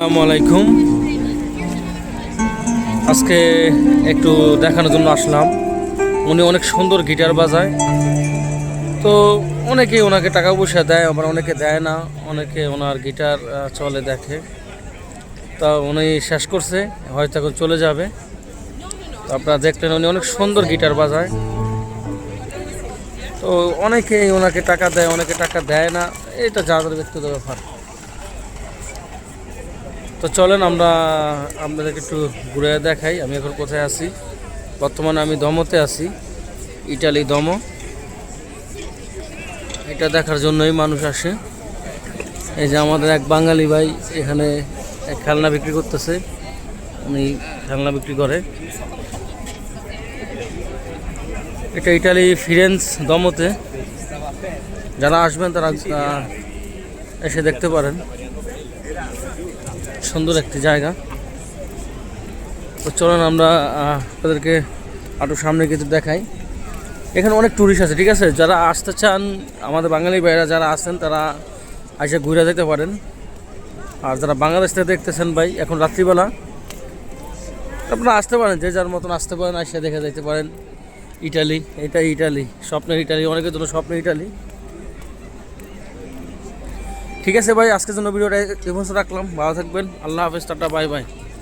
আসসালামু আলাইকুম। আজকে একটু দেখানোর জন্য আসলাম। উনি অনেক সুন্দর গিটার বাজায়। তো অনেকে ওনাকে টাকা পয়সা দেয়, আবার অনেকে দেয় না। অনেকে ওনার গিটার চলে দেখে। তা উনি শেষ করছে, হয়তো এখন চলে যাবে। তো আপনারা দেখলেন উনি অনেক সুন্দর গিটার বাজায়। তো অনেকেই ওনাকে টাকা দেয়, অনেকে টাকা দেয় না। এটা যাদের ব্যক্তিগত ব্যাপার। তো চলেন আমরা, আপনাদেরকে একটু ঘুরে দেখাই, আমি এখন কোথায় আছি? বর্তমানে আমি দমতে আছি, ইটালি দম। এটা দেখার জন্যই মানুষ আসে। এই যে আমাদের এক বাঙালি ভাই এখানে খেলনা বিক্রি করতেছে, উনি খেলনা বিক্রি করে। এটা ইটালি ফিরেন্স দমতে। যারা আসবেন তারা এসে দেখতে পারেন। সুন্দর একটি জায়গা। তো চলুন আমরা আপনাদেরকে আরও সামনে কিছু দেখাই। এখানে অনেক ট্যুরিস্ট আছে, ঠিক আছে? যারা আসতে চান, আমাদের বাঙালি ভাইরা যারা আছেন, তারা এসে ঘুরে যেতে পারেন। আর যারা বাংলাদেশ থেকে দেখতেছেন ভাই, এখন রাত্রিবেলা, আপনারা আসতে পারেন, যে যার মতন আসতে পারেন এসে দেখে যেতে পারেন। ইটালি, এটা ইটালি, স্বপ্নের ইটালি, অনেকের জন্য স্বপ্নের ইটালি। ঠিক আছে ভাই, আজকের জন্য ভিডিওটা এবছর রাখলাম। ভালো থাকবেন। আল্লাহ হাফেজ, টাটা, বাই বাই।